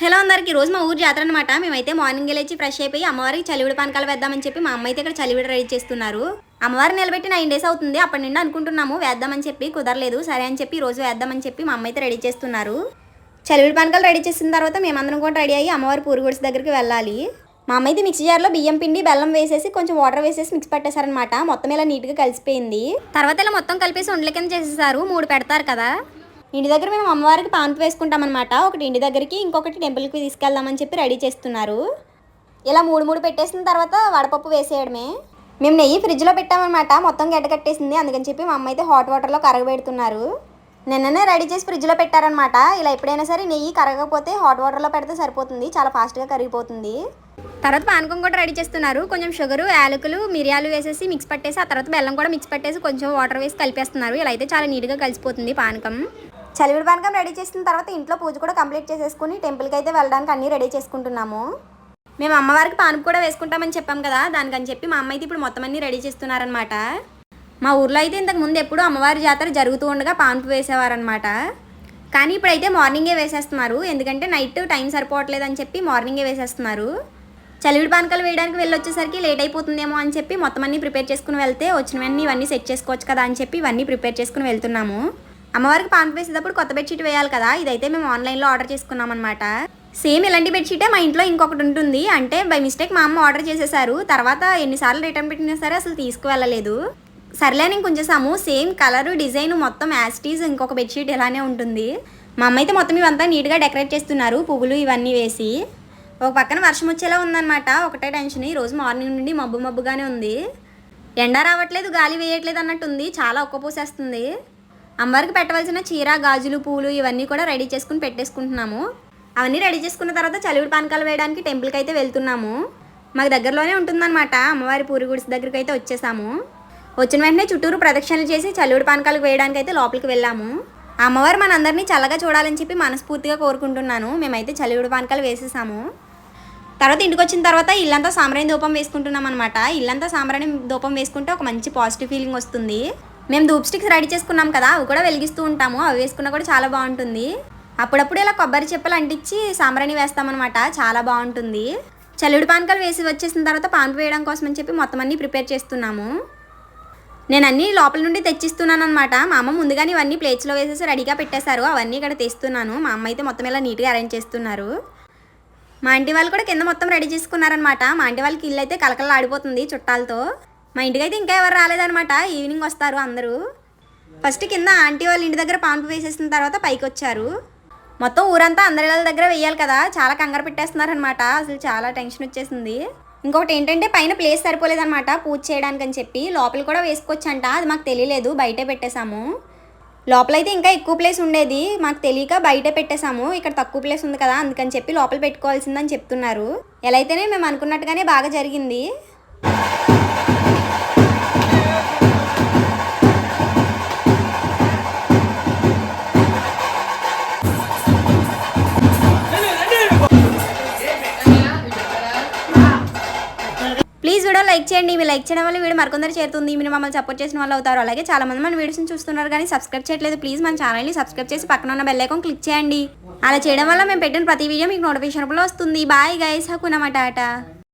Hello అందరికి రోజు మా ఊరు జాతర అనమాట మేమైతే మార్నింగ్ లేచి ఫ్రెష్ అయిపోయి అమ్మవారికి చలివిడి పానకాలు వేద్దామని చెప్పి మా అమ్మ అయితే ఇక్కడ చలివిడి రెడీ చేస్తున్నారు. అమ్మవారు నిలబెట్టి నైన్ డేస్ అవుతుంది. అప్పటి నుండి అనుకుంటున్నాము వేద్దామని చెప్పి కుదరలేదు. సరే అని చెప్పి రోజు వేద్దామని చెప్పి మా అమ్మ అయితే రెడీ చేస్తున్నారు. చలివిడి పానకాలు రెడీ చేసిన తర్వాత మేమందరం కూడా రెడీ అయ్యి అమ్మవారి పూరుగుడిసి దగ్గరికి వెళ్ళాలి. మా అమ్మ అయితే మిక్సీ జార్లో బియ్యం పిండి బెల్లం వేసేసి కొంచెం వాటర్ వేసేసి మిక్స్ పెట్టేశారనమాట మొత్తం ఇలా నీట్గా కలిసిపోయింది. తర్వాత ఇలా మొత్తం కలిపేసి ఉండల కింద చేసేసారు. మూడు పెడతారు కదా. ఇంటి దగ్గర మేము అమ్మవారికి పాన్పు వేసుకుంటాం అనమాట ఒకటి ఇంటి దగ్గరికి ఇంకొకటి టెంపుల్కి తీసుకెళ్దామని చెప్పి రెడీ చేస్తున్నారు. ఇలా మూడు మూడు పెట్టేసిన తర్వాత వడపప్పు వేసేయడమే. మేము నెయ్యి ఫ్రిడ్జ్లో పెట్టామన్నమాట. మొత్తం గడ్డ కట్టేసింది. అందుకని చెప్పి మా అమ్మ అయితే హాట్ వాటర్లో కరగబెడుతున్నారు. నిన్ననే రెడీ చేసి ఫ్రిడ్జ్లో పెట్టారనమాట ఇలా ఎప్పుడైనా సరే నెయ్యి కరగకపోతే హాట్ వాటర్లో పెడితే సరిపోతుంది. చాలా ఫాస్ట్గా కరిగిపోతుంది. తర్వాత పానకం కూడా రెడీ చేస్తున్నారు. కొంచెం షుగరు యాలకులు మిరియాలు వేసేసి మిక్స్ పట్టేసి ఆ తర్వాత బెల్లం కూడా మిక్స్ పట్టేసి కొంచెం వాటర్ వేసి కలిపేస్తున్నారు. ఇలా అయితే చాలా నీట్గా కలిసిపోతుంది పానకం. చలివిడి పానకం రెడీ చేసిన తర్వాత ఇంట్లో పూజ కూడా కంప్లీట్ చేసేసుకుని టెంపుల్కి అయితే వెళ్ళడానికి అన్నీ రెడీ చేసుకుంటున్నాము. మేము అమ్మవారికి పానకం కూడా వేసుకుంటామని చెప్పాం కదా దానికని చెప్పి మా అమ్మ అయితే ఇప్పుడు మొత్తం అన్నీ రెడీ చేస్తున్నారనమాట మా ఊర్లో అయితే ఇంతకు ముందు ఎప్పుడు అమ్మవారి జాతర జరుగుతూ ఉండగా పాన్పు వేసేవారనమాట కానీ ఇప్పుడైతే మార్నింగే వేసేస్తున్నారు ఎందుకంటే నైట్ టైం సరిపోవట్లేదు అని చెప్పి మార్నింగే వేసేస్తున్నారు. చలివిడి పానకాలు వేయడానికి వెళ్ళి వచ్చేసరికి లేట్ అయిపోతుందేమో అని చెప్పి మొత్తం అన్ని ప్రిపేర్ చేసుకుని వెళ్తే వచ్చినవన్నీ ఇవన్నీ సెట్ చేసుకోవచ్చు కదా అని చెప్పి ఇవన్నీ ప్రిపేర్ చేసుకుని వెళ్తున్నాము. అమ్మవారికి పాన్ వేసేటప్పుడు కొత్త బెడ్షీట్ వేయాలి కదా ఇదైతే మేము ఆన్లైన్లో ఆర్డర్ చేసుకున్నాం అనమాట సేమ్ ఇలాంటి బెడ్షీటే మా ఇంట్లో ఇంకొకటి ఉంటుంది. అంటే బై మిస్టేక్ మా అమ్మ ఆర్డర్ చేసేసారు. తర్వాత ఎన్నిసార్లు రిటర్న్ పెట్టినా సరే అసలు తీసుకువెళ్ళలేదు. సర్లే అని కొంచెసాము. సేమ్ కలర్ డిజైన్ మొత్తం యాస్టీస్ ఇంకొక బెడ్షీట్ ఇలానే ఉంటుంది. మా అమ్మ అయితే మొత్తం ఇవంతా నీట్గా డెకరేట్ చేస్తున్నారు. పువ్వులు ఇవన్నీ వేసి. ఒక పక్కన వర్షం వచ్చేలా ఉందన్నమాట. ఒకటే టెన్షన్ ఈ రోజు మార్నింగ్ నుండి మబ్బు మబ్బుగానే ఉంది. ఎండ రావట్లేదు గాలి వేయట్లేదు అన్నట్టుంది. చాలా ఒక్క పోసేస్తుంది అమ్మవారికి పెట్టవలసిన చీర గాజులు పూలు ఇవన్నీ కూడా రెడీ చేసుకుని పెట్టేసుకుంటున్నాము. అవన్నీ రెడీ చేసుకున్న తర్వాత చలివిడి పానకాలు వేయడానికి టెంపుల్కి అయితే వెళ్తున్నాము. మాకు దగ్గరలోనే ఉంటుందన్నమాట. అమ్మవారి పూరి గుడిసి దగ్గరికి అయితే వచ్చేసాము. వచ్చిన వెంటనే చుట్టూరు ప్రదక్షిణలు చేసి చలివిడి పానకాలకు వేయడానికి అయితే లోపలికి వెళ్ళాము. అమ్మవారు మనందరినీ చల్లగా చూడాలని చెప్పి మనస్ఫూర్తిగా కోరుకుంటున్నాను. మేమైతే చలివిడి పానకాలు వేసేసాము. తర్వాత ఇంటికి వచ్చిన తర్వాత ఇల్లంతా సాంబ్రాణి ధూపం వేసుకుంటున్నాం అనమాట ఇల్లంతా సాంబ్రాణి ధూపం వేసుకుంటే ఒక మంచి పాజిటివ్ ఫీలింగ్ వస్తుంది. మేము ధూప్ స్టిక్స్ రెడీ చేసుకున్నాం కదా అవి కూడా వెలిగిస్తూ ఉంటాము. అవి వేసుకున్నా కూడా చాలా బాగుంటుంది. అప్పుడప్పుడు ఇలా కొబ్బరి చెప్పులు అంటించి సాంబ్రాణి వేస్తామన్నమాట. చాలా బాగుంటుంది. చల్లుడు పానకాలు వేసి వచ్చేసిన తర్వాత పాన్పు వేయడం కోసం అని చెప్పి మొత్తం అన్నీ ప్రిపేర్ చేస్తున్నాము. నేను అన్నీ లోపల నుండి తెచ్చిస్తున్నాను అనమాట మా అమ్మ ముందుగానే ఇవన్నీ ప్లేట్స్లో వేసేసి రెడీగా పెట్టేశారు. అవన్నీ ఇక్కడ తెస్తున్నాను. మా అమ్మ అయితే మొత్తం ఇలా నీట్గా అరేంజ్ చేస్తున్నారు. మా ఇంటి వాళ్ళు కూడా కింద మొత్తం రెడీ చేసుకున్నారనమాట మా ఇంటి వాళ్ళకి ఇల్లు అయితే కలకలలాడిపోతుంది చుట్టాలతో. మా ఇంటికి అయితే ఇంకా ఎవరు రాలేదనమాట ఈవినింగ్ వస్తారు అందరూ. ఫస్ట్ కింద ఆంటీ వాళ్ళ ఇంటి దగ్గర పాంపు వేసేసిన తర్వాత పైకి వచ్చారు. మొత్తం ఊరంతా అందరి దగ్గర వేయాలి కదా. చాలా కంగారు పెట్టేస్తున్నారనమాట అసలు చాలా టెన్షన్ వచ్చేసింది. ఇంకొకటి ఏంటంటే పైన ప్లేస్ సరిపోలేదన్నమాట. పూజ చేయడానికి అని చెప్పి లోపల కూడా వేసుకోవచ్చంట అది మాకు తెలియలేదు. బయటే పెట్టేశాము. లోపలైతే ఇంకా ఎక్కువ ప్లేస్ ఉండేది. మాకు తెలియక బయటే పెట్టేశాము. ఇక్కడ తక్కువ ప్లేస్ ఉంది కదా. అందుకని చెప్పి లోపల పెట్టుకోవాల్సిందని చెప్తున్నారు. ఎలా అయితేనే మేము అనుకున్నట్టుగానే బాగా జరిగింది. ప్లీజ్ వీడియో లైక్ చేయండి. మీరు లైక్ చేయడం వల్ల వీడియో మరికొందరు చేరుతుంది. మీరు మమ్మల్ని సపోర్ట్ చేసిన వాళ్ళు అవుతారు. అలాగే చాలా మంది మన వీడియోస్ని చూస్తున్నారు కానీ సబ్స్క్రైబ్ చేయట్లేదు. ప్లీజ్ మన ఛానల్ని సబ్స్క్రైబ్ చేసి పక్కన ఉన్న బెల్ ఐకాన్ క్లిక్ చేయండి. అలా చేయడం వల్ల మేము పెట్టిన ప్రతి వీడియో మీకు నోటిఫికేషన్ వస్తుంది. Bye guys హకునమాట